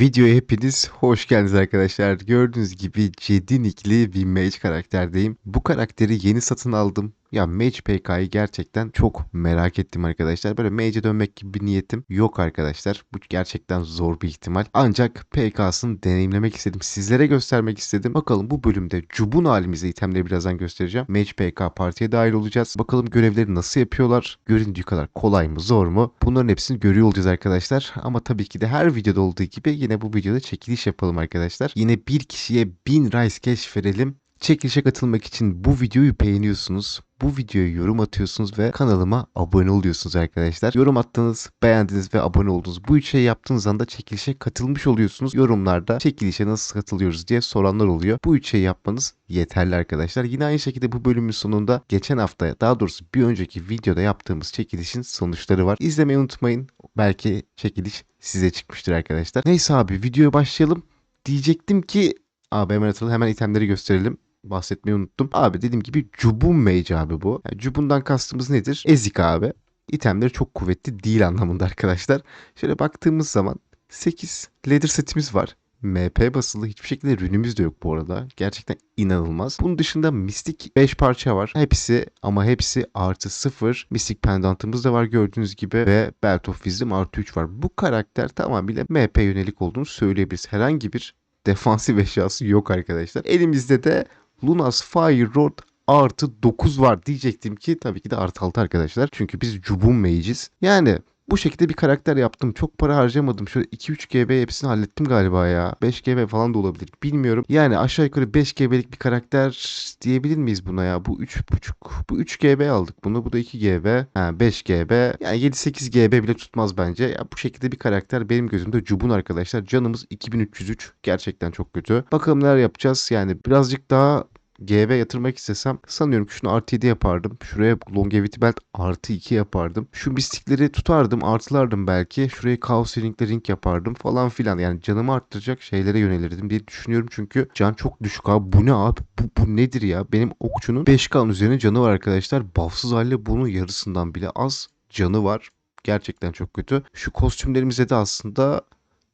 Videoya hepiniz hoş geldiniz arkadaşlar. Gördüğünüz gibi Cedinikli bir mage karakterdeyim. Bu karakteri yeni satın aldım. Ya Mage PK'yı gerçekten çok merak ettim arkadaşlar. Böyle Mage'e dönmek gibi bir niyetim yok arkadaşlar. Bu gerçekten zor bir ihtimal. Ancak PK'sını deneyimlemek istedim. Sizlere göstermek istedim. Bakalım bu bölümde Cubun halimize itemleri birazdan göstereceğim. Mage PK partiye dahil olacağız. Bakalım görevleri nasıl yapıyorlar? Göründüğü kadar kolay mı zor mu? Bunların hepsini görüyor olacağız arkadaşlar. Ama tabii ki de her videoda olduğu gibi yine bu videoda çekiliş yapalım arkadaşlar. Yine bir kişiye 1000 Rice Cash verelim. Çekilişe katılmak için bu videoyu beğeniyorsunuz. Bu videoya yorum atıyorsunuz ve kanalıma abone oluyorsunuz arkadaşlar. Yorum attınız, beğendiniz ve abone oldunuz. Bu üç şey yaptığınız anda çekilişe katılmış oluyorsunuz. Yorumlarda çekilişe nasıl katılıyoruz diye soranlar oluyor. Bu üç şey yapmanız yeterli arkadaşlar. Yine aynı şekilde bu bölümün sonunda geçen hafta daha doğrusu bir önceki videoda yaptığımız çekilişin sonuçları var. İzlemeyi unutmayın. Belki çekiliş size çıkmıştır arkadaşlar. Neyse abi videoya başlayalım. Diyecektim ki abi hemen atalım hemen itemleri gösterelim bahsetmeyi unuttum. Abi dediğim gibi Cubun Mage abi bu. Yani Cubun'dan kastımız nedir? Ezik abi. İtemleri çok kuvvetli değil anlamında arkadaşlar. Şöyle baktığımız zaman 8 leather setimiz var. MP basılı hiçbir şekilde rünümüz de yok bu arada. Gerçekten inanılmaz. Bunun dışında mistik 5 parça var. Hepsi ama hepsi artı 0. Mistik pendantımız da var gördüğünüz gibi. Ve Belt of Wisdom artı 3 var. Bu karakter tamamıyla MP yönelik olduğunu söyleyebiliriz. Herhangi bir defansif eşyası yok arkadaşlar. Elimizde de Lunas Fire Rod artı 9 var diyecektim ki tabii ki de artı 6 arkadaşlar. Çünkü biz Cubun Mage'iz. Yani bu şekilde bir karakter yaptım. Çok para harcamadım. Şöyle 2-3 GB hepsini hallettim galiba ya. 5 GB falan da olabilir. Bilmiyorum. Yani aşağı yukarı 5 GB'lik bir karakter diyebilir miyiz buna ya? Bu 3.5. Bu 3 GB aldık bunu. Bu da 2 GB. Ha 5 GB. Yani 7-8 GB bile tutmaz bence. Ya bu şekilde bir karakter benim gözümde Cubun arkadaşlar. Canımız 2303. Gerçekten çok kötü. Bakalım neler yapacağız. Yani birazcık daha GB yatırmak istesem sanıyorum ki şunu artı 7 yapardım. Şuraya longevity belt artı 2 yapardım. Şu mistikleri tutardım artılardım belki. Şuraya chaos ring'le ring yapardım falan filan. Yani canımı arttıracak şeylere yönelirdim diye düşünüyorum. Çünkü can çok düşük abi. Bu ne abi? Bu, bu nedir ya? Benim okçunun 5K'nın üzerine canı var arkadaşlar. Buffsız halde bunun yarısından bile az canı var. Gerçekten çok kötü. Şu kostümlerimize de aslında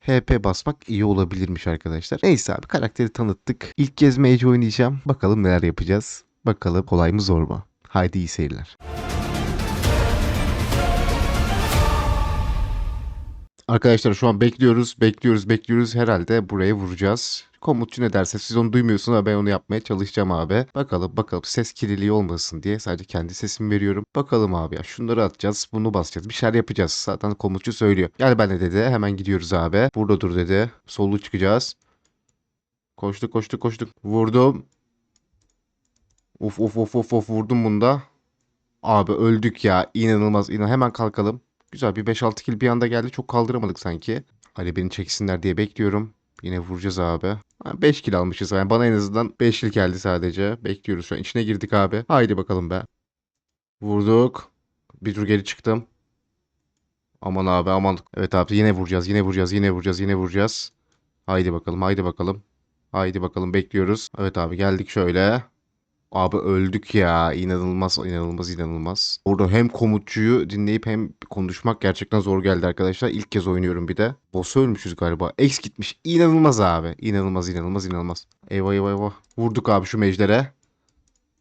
HP basmak iyi olabilirmiş arkadaşlar. Neyse abi karakteri tanıttık. İlk kez Mage oynayacağım. Bakalım neler yapacağız. Bakalım kolay mı zor mu? Haydi iyi seyirler. Arkadaşlar şu an bekliyoruz, bekliyoruz, bekliyoruz. Herhalde buraya vuracağız. Komutçu ne derse siz onu duymuyorsunuz ama ben onu yapmaya çalışacağım abi. Bakalım bakalım ses kirliliği olmasın diye sadece kendi sesimi veriyorum. Bakalım abi ya şunları atacağız bunu basacağız bir şeyler yapacağız. Zaten komutçu söylüyor. Gel ben de dedi hemen gidiyoruz abi. Burada dur dedi. Sollu çıkacağız. Koştuk koştuk koştuk. Vurdum. Uf uf uf uf uf vurdum bunda. Abi öldük ya inanılmaz inan hemen kalkalım. Güzel bir 5-6 kill bir anda geldi çok kaldıramadık sanki. Ali beni çeksinler diye bekliyorum. Yine vuracağız abi. 5 kill almışız. Yani bana en azından 5 kill geldi sadece. Bekliyoruz şu an. İçine girdik abi. Haydi bakalım be. Vurduk. Bir tur geri çıktım. Aman abi aman. Evet abi yine vuracağız. Yine vuracağız. Yine vuracağız. Yine vuracağız. Haydi bakalım. Haydi bakalım. Haydi bakalım bekliyoruz. Evet abi geldik şöyle. Abi öldük ya. İnanılmaz, inanılmaz, inanılmaz. Orada hem komutçuyu dinleyip hem konuşmak gerçekten zor geldi arkadaşlar. İlk kez oynuyorum bir de. Boss ölmüşüz galiba. X gitmiş. İnanılmaz abi. İnanılmaz, inanılmaz, inanılmaz. Eyvah eyvah eyvah. Vurduk abi şu mejdere.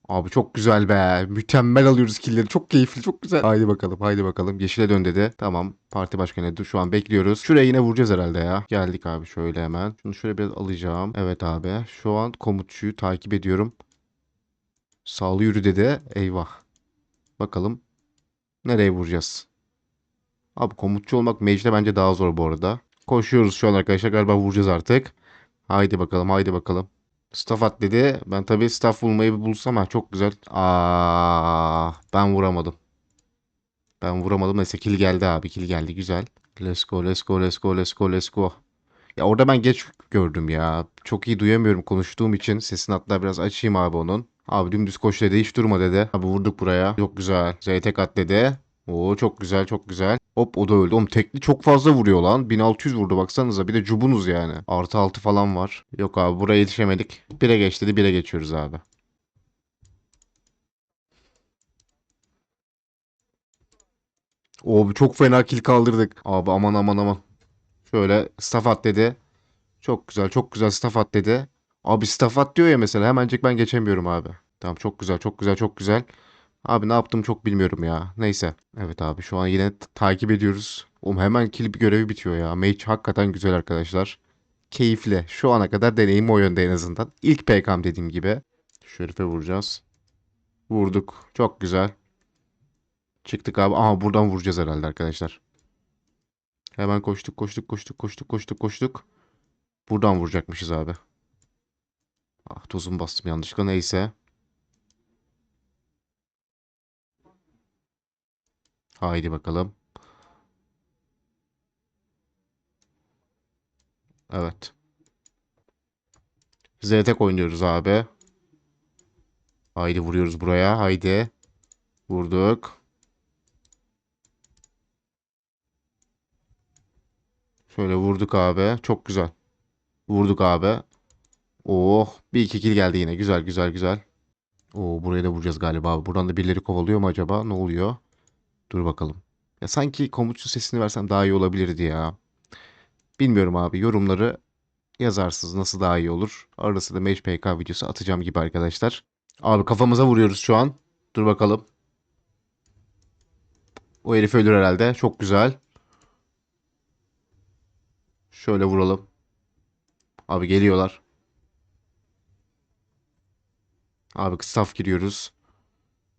Abi çok güzel be. Mükemmel alıyoruz killleri. Çok keyifli, çok güzel. Haydi bakalım, haydi bakalım. Yeşile dön dedi. Tamam. Parti başkanı dedi. Şu an bekliyoruz. Şuraya yine vuracağız herhalde ya. Geldik abi şöyle hemen. Şunu şöyle biraz alacağım. Evet abi. Şu an komutçuyu takip ediyorum. Sağlı yürü dedi. Eyvah. Bakalım nereye vuracağız? Abi komutçu olmak mage'de bence daha zor bu arada. Koşuyoruz şu an arkadaşlar. Galiba vuracağız artık. Haydi bakalım haydi bakalım. Staff at dedi. Ben tabii staff bulmayı bir bulsam ha çok güzel. Aa, ben vuramadım. Ben vuramadım. Neyse kill geldi abi. Kill geldi. Güzel. Let's go let's go let's go let's go let's go. Ya orada ben geç gördüm ya. Çok iyi duyamıyorum konuştuğum için. Sesini hatta biraz açayım abi onun. Abi dümdüz koş dedi hiç durma dedi. Abi vurduk buraya. Çok güzel. ZT at dedi. Oo çok güzel çok güzel. Hop o da öldü. Oğlum tekli çok fazla vuruyor lan. 1600 vurdu baksanıza. Bir de cubunuz yani. Artı 6 falan var. Yok abi buraya yetişemedik. 1'e geç dedi 1'e geçiyoruz abi. Oo çok fena kill kaldırdık. Abi aman aman aman. Şöyle staff at dedi. Çok güzel çok güzel staff at dedi. Abi staff at diyor ya mesela hemencik ben geçemiyorum abi. Tamam çok güzel çok güzel çok güzel. Abi ne yaptım çok bilmiyorum ya. Neyse. Evet abi şu an yine takip ediyoruz. Oğlum hemen kill görevi bitiyor ya. Mage hakikaten güzel arkadaşlar. Keyifli. Şu ana kadar deneyim o yönde en azından. İlk PK'm dediğim gibi. Şu herife vuracağız. Vurduk. Çok güzel. Çıktık abi. Aha buradan vuracağız herhalde arkadaşlar. Hemen koştuk koştuk koştuk koştuk koştuk koştuk. Buradan vuracakmışız abi. Ah tozum bastım yanlışlıkla neyse. Haydi bakalım. Evet. ZTEK oynuyoruz abi. Haydi vuruyoruz buraya. Haydi. Vurduk. Şöyle vurduk abi. Çok güzel. Vurduk abi. Oh. Bir iki kill geldi yine. Güzel güzel güzel. Oo buraya da vuracağız galiba. Buradan da birileri kovalıyor mu acaba? Ne oluyor? Dur bakalım. Ya sanki komutçu sesini versem daha iyi olabilirdi ya. Bilmiyorum abi. Yorumları yazarsınız nasıl daha iyi olur. Arası da Mage PK videosu atacağım gibi arkadaşlar. Abi kafamıza vuruyoruz şu an. Dur bakalım. O herif ölür herhalde. Çok güzel. Şöyle vuralım. Abi geliyorlar. Abi staff giriyoruz.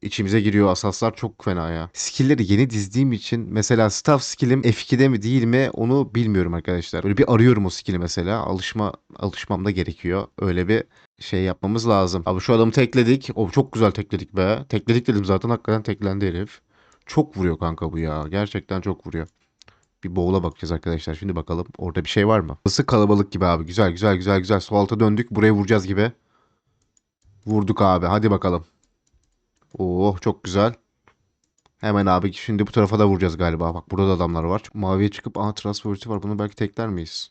İçimize giriyor asaslar çok fena ya. Skill'leri yeni dizdiğim için mesela staff skill'im F2'de mi değil mi onu bilmiyorum arkadaşlar. Böyle bir arıyorum o skill'i mesela. Alışma alışmam da gerekiyor. Öyle bir şey yapmamız lazım. Abi şu adamı tekledik. O çok güzel tekledik be. Tekledik dedim zaten hakikaten teklendi herif. Çok vuruyor kanka bu ya. Gerçekten çok vuruyor. Bir bowl'a bakacağız arkadaşlar. Şimdi bakalım orada bir şey var mı? Nasıl kalabalık gibi abi. Güzel güzel güzel güzel. Sol alta döndük. Buraya vuracağız gibi. Vurduk abi. Hadi bakalım. Oh çok güzel. Hemen abi şimdi bu tarafa da vuracağız galiba. Bak burada da adamlar var. Maviye çıkıp aha transferti var. Bunu belki tekler miyiz?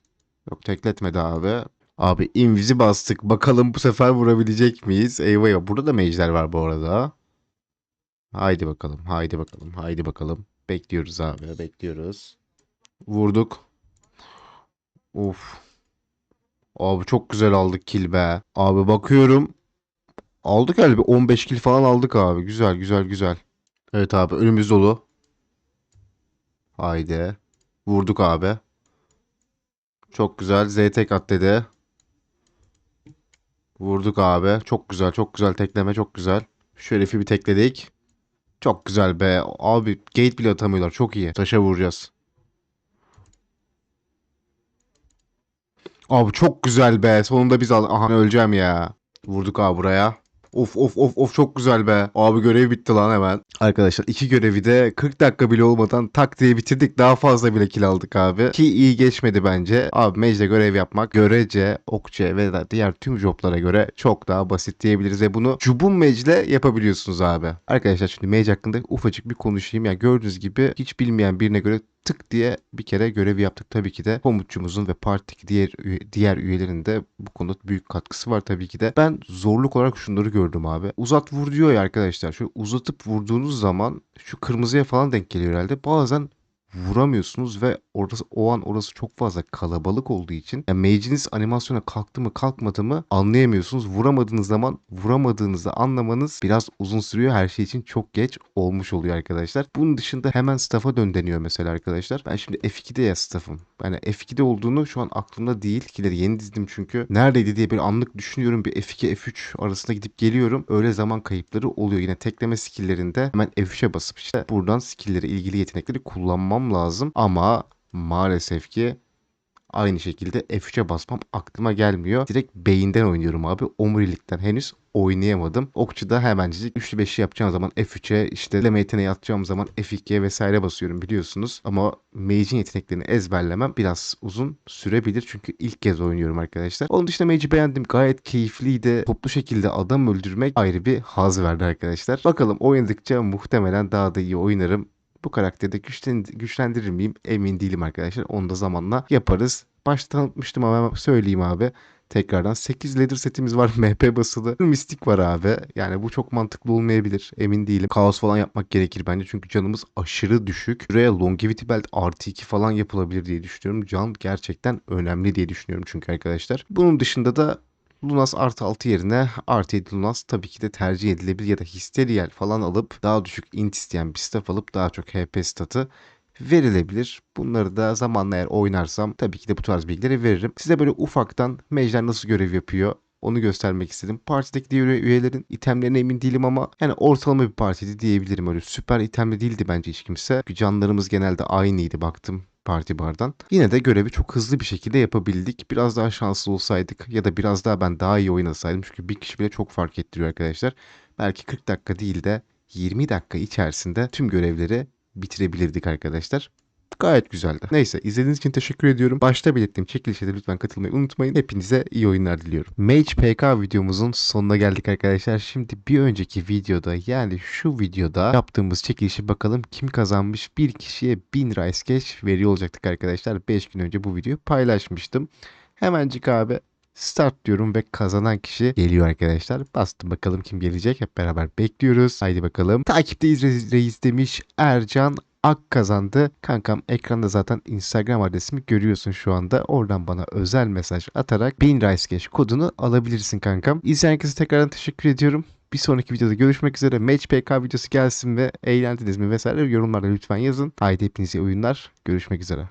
Yok tekletmedi abi. Abi invizi bastık. Bakalım bu sefer vurabilecek miyiz? Eyvah eyvah. Burada da mage'ler var bu arada. Haydi bakalım. Haydi bakalım. Haydi bakalım. Bekliyoruz abi. Bekliyoruz. Vurduk. Of. Abi çok güzel aldık kill be. Abi bakıyorum. Aldık galiba 15 kill falan aldık abi. Güzel güzel güzel. Evet abi önümüz dolu. Haydi. Vurduk abi. Çok güzel. Z tek at dedi. Vurduk abi. Çok güzel çok güzel tekleme çok güzel. Şu herifi bir tekledik. Çok güzel be. Abi gate bile atamıyorlar. Çok iyi. Taşa vuracağız. Abi çok güzel be. Sonunda biz al. Aha öleceğim ya. Vurduk abi buraya. Of of of of çok güzel be. Abi görev bitti lan hemen. Arkadaşlar iki görevi de 40 dakika bile olmadan tak diye bitirdik. Daha fazla bile kill aldık abi. Ki iyi geçmedi bence. Abi Mage'de görev yapmak görece, okçe ve diğer tüm joblara göre çok daha basit diyebiliriz. Ve bunu Cubun Mage'le yapabiliyorsunuz abi. Arkadaşlar şimdi Mage hakkında ufacık bir konuşayım. Yani gördüğünüz gibi hiç bilmeyen birine göre tık diye bir kere görevi yaptık. Tabii ki de komutçumuzun ve partideki diğer diğer üyelerin de bu konuda büyük katkısı var tabii ki de. Ben zorluk olarak şunları gördüm abi. Uzat vur diyor ya arkadaşlar. Şöyle uzatıp vurduğunuz zaman şu kırmızıya falan denk geliyor herhalde. Bazen vuramıyorsunuz ve orası o an orası çok fazla kalabalık olduğu için yani mage'iniz animasyona kalktı mı kalkmadı mı anlayamıyorsunuz. Vuramadığınız zaman vuramadığınızı anlamanız biraz uzun sürüyor. Her şey için çok geç olmuş oluyor arkadaşlar. Bunun dışında hemen staff'a dön deniyor mesela arkadaşlar. Ben şimdi F2'de ya staff'ım. Yani F2'de olduğunu şu an aklımda değil. Kileri yeni dizdim çünkü. Neredeydi diye bir anlık düşünüyorum. Bir F2 F3 arasında gidip geliyorum. Öyle zaman kayıpları oluyor. Yine tekleme skill'lerinde hemen F3'e basıp işte buradan skill'leri ilgili yetenekleri kullanmam lazım. Ama maalesef ki Aynı şekilde F3'e basmam aklıma gelmiyor. Direkt beyinden oynuyorum abi. Omurilikten henüz oynayamadım. Okçuda hemencik 3'lü 5'li yapacağım zaman F3'e işte leme yeteneği atacağım zaman F2'ye vesaire basıyorum biliyorsunuz. Ama Mage'in yeteneklerini ezberlemem biraz uzun sürebilir. Çünkü ilk kez oynuyorum arkadaşlar. Onun dışında Mage'i beğendim. Gayet keyifliydi. Toplu şekilde adam öldürmek ayrı bir haz verdi arkadaşlar. Bakalım oynadıkça muhtemelen daha da iyi oynarım. Bu karakteri de güçlen- güçlendirir miyim emin değilim arkadaşlar. Onu da zamanla yaparız. Başta tanıtmıştım ama söyleyeyim abi. Tekrardan 8 ladder setimiz var. MP basılı. Mistik var abi. Yani bu çok mantıklı olmayabilir. Emin değilim. Kaos falan yapmak gerekir bence. Çünkü canımız aşırı düşük. Buraya longevity belt artı 2 falan yapılabilir diye düşünüyorum. Can gerçekten önemli diye düşünüyorum çünkü arkadaşlar. Bunun dışında da Lunas artı 6 yerine artı 7 Lunas tabii ki de tercih edilebilir ya da Histeriel falan alıp daha düşük int isteyen bir staff alıp daha çok HP statı verilebilir. Bunları da zamanla eğer oynarsam tabii ki de bu tarz bilgileri veririm. Size böyle ufaktan mecler nasıl görev yapıyor onu göstermek istedim. Partideki diğer üyelerin itemlerine emin değilim ama yani ortalama bir partiydi diyebilirim. Öyle süper itemli değildi bence hiç kimse. Çünkü canlarımız genelde aynıydı baktım parti bardan. Yine de görevi çok hızlı bir şekilde yapabildik. Biraz daha şanslı olsaydık ya da biraz daha ben daha iyi oynasaydım. Çünkü bir kişi bile çok fark ettiriyor arkadaşlar. Belki 40 dakika değil de 20 dakika içerisinde tüm görevleri bitirebilirdik arkadaşlar. Gayet güzeldi. Neyse izlediğiniz için teşekkür ediyorum. Başta belirttiğim çekilişe de lütfen katılmayı unutmayın. Hepinize iyi oyunlar diliyorum. Mage PK videomuzun sonuna geldik arkadaşlar. Şimdi bir önceki videoda yani şu videoda yaptığımız çekilişi bakalım kim kazanmış. Bir kişiye 1000 Rice Cash veriyor olacaktık arkadaşlar. 5 gün önce bu videoyu paylaşmıştım. Hemencik abi Start diyorum ve kazanan kişi geliyor arkadaşlar. Bastım bakalım kim gelecek. Hep beraber bekliyoruz. Haydi bakalım. Takipteyiz reis, reis demiş Ercan Ak kazandı. Kankam ekranda zaten Instagram adresimi görüyorsun şu anda. Oradan bana özel mesaj atarak 1000 Rice Cash kodunu alabilirsin kankam. İzleyen herkese tekrardan teşekkür ediyorum. Bir sonraki videoda görüşmek üzere. Match PK videosu gelsin ve eğlendiniz mi vesaire yorumlarda lütfen yazın. Haydi hepinize oyunlar. Görüşmek üzere.